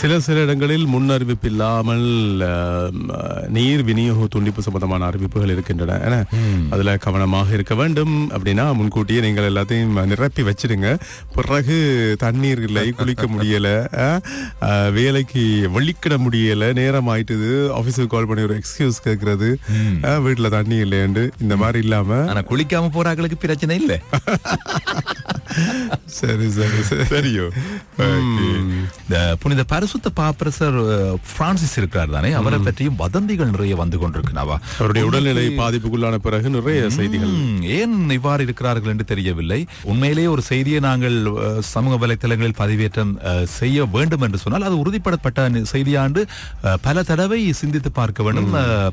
சில சில இடங்களில் முன் அறிவிப்பு இல்லாமல் நீர் விநியோக துண்டிப்பு சம்பந்தமான அறிவிப்புகள் இருக்கின்றன. ஏன்னா, அதுல கவனமாக இருக்க வேண்டும். அப்படின்னா முன்கூட்டியே நீங்கள் எல்லாத்தையும் நிரப்பி வச்சிடுங்க. பிறகு தண்ணீர் இல்லை குளிக்க முடியல வேலைக்கு வெளிக்கிட முடியல நேரம் ஆயிட்டுது ஆபீஸுக்கு கால் பண்ணி ஒரு எக்ஸ்கியூஸ் கேட்கறது வீட்டுல தண்ணி இல்லையண்டு இந்த மாதிரி இல்லாம ஆனா குளிக்காம போறாங்களுக்கு பிரச்சனை இல்ல. சரி சரி சரி. சரியோ. இந்த புனித பரிசுத்த பாப்பரசர் பிரான்சிஸ் இருக்கிறார் தானே? அவரை பற்றியும் வதந்திகள் நிறைய வந்து கொண்டிருக்கிறாவா அவருடைய உடல்நிலை பாதிப்புக்குள்ளான பிறகு நிறைய செய்திகள். ஏன் இவ்வாறு இருக்கிறார்கள் என்று தெரியவில்லை. உண்மையிலேயே ஒரு செய்தியை நாங்கள் சமூக வலைத்தளங்களில் பதிவேற்றம் செய்ய வேண்டும் என்று சொன்னால் அது உறுதிப்படப்பட்ட செய்தியாண்டு பல தடவை சிந்தித்து பார்க்க வேண்டும்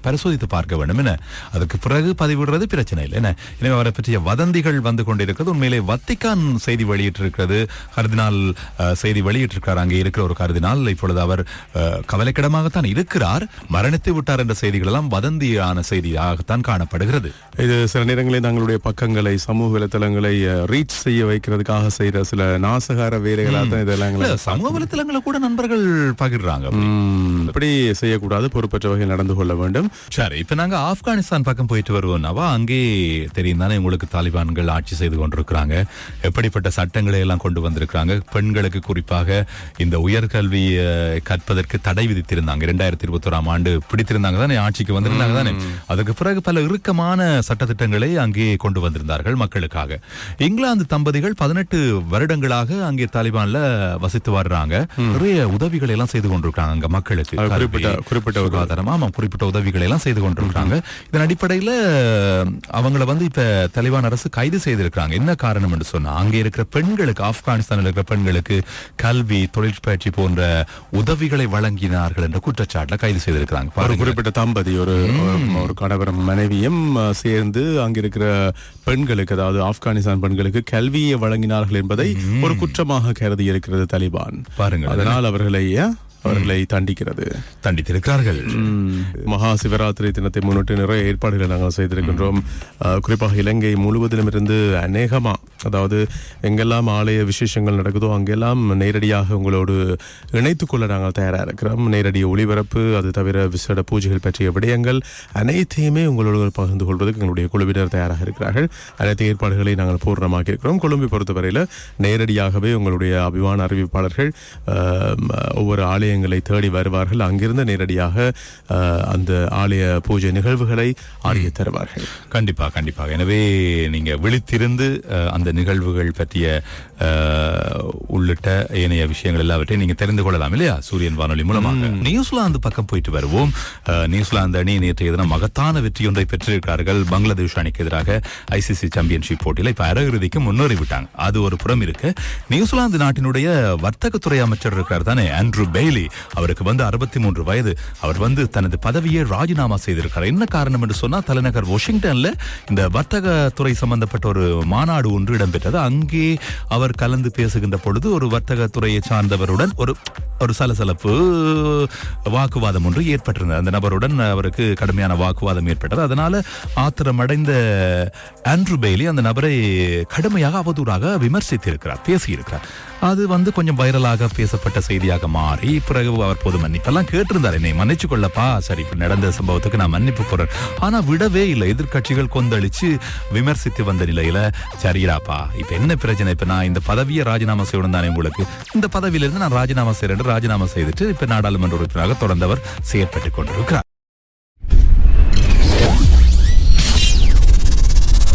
பரிசோதித்து பார்க்க வேண்டும் என்ன அதுக்கு பிறகு பதிவிடுறது பிரச்சனை இல்லை என்ன எனவே அவரை பற்றிய வதந்திகள் வந்து கொண்டிருக்கிறது. உண்மையிலே வத்திக்கான் செய்தி வெளியிட்டிருக்கிறது. கருதினால் செய்தி வெளியிட்டிருக்கிறார். அங்கே இருக்கிற ஒரு கருதினால் இப்பொழுது அவர் கவலைக்கிடமாகத்தான் இருக்கிறார். மரணித்து விட்டார் என்ற செய்திகள் எல்லாம் வதந்தியான செய்தியாகத்தான் காணப்படுகிறது. இது சில நேரங்களில் தங்களுடைய பக்கங்களை சமூக வலைத்தளங்களை ரீச் செய்ய வைக்கிறதுக்காக செய்யற சில நாசகார வேலைகளாக தான் இதெல்லாம் சமூக வலைத்தளங்களை கூட நண்பர்கள் பகிர்றாங்க. ம், இப்படி செய்யக்கூடாது பொறுப்பற்ற வகையில் நடந்து கொள்ள வேண்டும். சரி இப்ப நாங்க ஆப்கானிஸ்தான் பக்கம் போயிட்டு வருவோம்னாவா அங்கே தெரியும் தானே உங்களுக்கு தாலிபான்கள் ஆட்சி செய்து கொண்டிருக்கிறாங்க. எப்படிப்பட்ட சட்டங்களை எல்லாம் கொண்டு வந்திருக்கிறாங்க. பெண்களுக்கு குறிப்பாக இந்த உயர்கல்வி கற்பதற்கு தடை விதித்திருந்தாங்க. இரண்டாயிரத்தி இருபத்தோராம் ஆண்டு பிடித்திருந்தாங்க தானே ஆட்சிக்கு வந்திருந்தாங்க தானே. அதுக்கு பிறகு பல இறுக்கமான சட்டத்திட்டங்களை அங்கே கொண்டு வந்திருந்தார்கள் மக்களுக்காக. இங்கிலாந்து தம்பதிகள் பதினெட்டு வருடங்களாக அங்கே தாலிபான்ல வசித்து வர்றாங்க. நிறைய உதவிகளை எல்லாம் செய்து கொண்டிருக்காங்க அங்க மக்களுக்கு. குறிப்பிட்ட- சுகாதாரம் ஆமா குறிப்பிட்ட உதவிகளை எல்லாம் செய்து கொண்டிருக்காங்க இதன் அடிப்படையில அவங்கள வந்து இப்ப தலிபான் அரசு கைது செய்திருக்காங்க என்ன காரணம் என்று சொன்னா அங்க இருக்கிற பெண்களுக்கு ஆப்கானிஸ்தானில் இருக்கிற பெண்களுக்கு கல்வி தொழிற்பயிற்சி போன்ற உதவிகளை வழங்கினார்கள் என்ற குற்றச்சாட்டுல கைது செய்திருக்காங்க ஒரு பாருங்க. குறிப்பிட்ட தம்பதி ஒரு ஒரு கணவரும் மனைவியும் சேர்ந்து அங்கிருக்கிற பெண்களுக்கு அதாவது ஆப்கானிஸ்தான் பெண்களுக்கு கல்வியை வழங்கினார்கள் என்பதை ஒரு குற்றமாக கருதி இருக்கிறது தலிபான். பாருங்கள். அதனால் அவர்களை அவர்களை தண்டிக்கிறது. தண்டித்திருக்கிறார்கள். மகா சிவராத்திரி தினத்தை முன்னிட்டு நிறைய ஏற்பாடுகளை நாங்கள் செய்திருக்கின்றோம். குறிப்பாக இலங்கை முழுவதிலும் இருந்து அநேகமா அதாவது எங்கெல்லாம் ஆலய விசேஷங்கள் நடக்குதோ அங்கெல்லாம் நேரடியாக உங்களோடு இணைத்துக்கொள்ள நாங்கள் தயாராக இருக்கிறோம். நேரடி ஒளிபரப்பு அது தவிர விசேட பூஜைகள் பற்றிய விடயங்கள் அனைத்தையுமே உங்களோடு பகிர்ந்து கொள்வதற்கு எங்களுடைய குழுவினர் தயாராக இருக்கிறார்கள். அனைத்து ஏற்பாடுகளை நாங்கள் பூர்ணமாக இருக்கிறோம். கொழும்பை பொறுத்தவரையில் நேரடியாகவே உங்களுடைய அபிமான அறிவிப்பாளர்கள் ஒவ்வொரு ஆலயங்களை தேடி வருவார்கள். அங்கிருந்து நேரடியாக அந்த ஆலய பூஜை நிகழ்வுகளை அறிய தருவார்கள். கண்டிப்பாக கண்டிப்பாக எனவே நீங்கள் விழித்திருந்து அந்த அந்த நிகழ்வுகள் பற்றிய உள்ளிட்ட ஏனைய விஷயங்கள் எல்லாவற்றையும் நீங்க தெரிந்து கொள்ளலாம் இல்லையா? சூரியன் வானொலி மூலமாக. நியூசிலாந்து பக்கம் போயிட்டு வருவோம். நியூசிலாந்து அணி நேற்றைய தினம் மகத்தான வெற்றி ஒன்றை பெற்றிருக்கிறார்கள். பங்களாதேஷ் அணிக்கு எதிராக ஐசிசி சாம்பியன்ஷிப் போட்டியில இப்ப அரையிறுதிக்கு முன்னேறி விட்டாங்க அது ஒரு புறம் இருக்கு. நியூசிலாந்து நாட்டினுடைய வர்த்தகத்துறை அமைச்சர் இருக்கிறார் தானே? Andrew Bailey. அவருக்கு வந்து அறுபத்தி மூன்று வயது. அவர் வந்து தனது பதவியை ராஜினாமா செய்திருக்கிறார். என்ன காரணம் என்று சொன்னா தலைநகர் வாஷிங்டன்ல இந்த வர்த்தக துறை சம்பந்தப்பட்ட ஒரு மாநாடு ஒன்று இடம்பெற்றது. அங்கே அவர் கலந்து பேசுகின்ற பொழுது ஒரு வர்த்தக துறையை சார்ந்தவருடன் ஒரு ஒரு சலசலப்பு வாக்குவாதம் ஒன்று ஏற்பட்டிருந்தது. அந்த நபருடன் அவருக்கு கடுமையான வாக்குவாதம் ஏற்பட்டது. அதனால ஆத்திரமடைந்த ஆண்ட்ரூ பெய்லி அந்த நபரை கடுமையாக அவதூறாக விமர்சித்திருக்கிறார் பேசியிருக்கிறார். அது வந்து கொஞ்சம் வைரலாக பேசப்பட்ட செய்தியாக மாறி பிறகு அவர் பொது மன்னிப்பெல்லாம் கேட்டிருந்தார். என்னை மன்னிச்சு கொள்ளப்பா. சரி இப்போ நடந்த சம்பவத்துக்கு நான் மன்னிப்பு போறேன் ஆனால் விடவே இல்லை. எதிர்க்கட்சிகள் கொந்தளிச்சு விமர்சித்து வந்த நிலையில சரிடாப்பா இப்போ என்ன பிரச்சனை? இப்போ நான் இந்த பதவியை ராஜினாமா செய்யணும் தானே உங்களுக்கு? இந்த பதவியிலிருந்து நான் ராஜினாமா செய்யறேன் ராஜினாமா செய்துட்டு இப்ப நாடாளுமன்ற உறுப்பினராக தொடர்ந்தவர் செயற்பட்டுக் கொண்டிருக்கிறார்.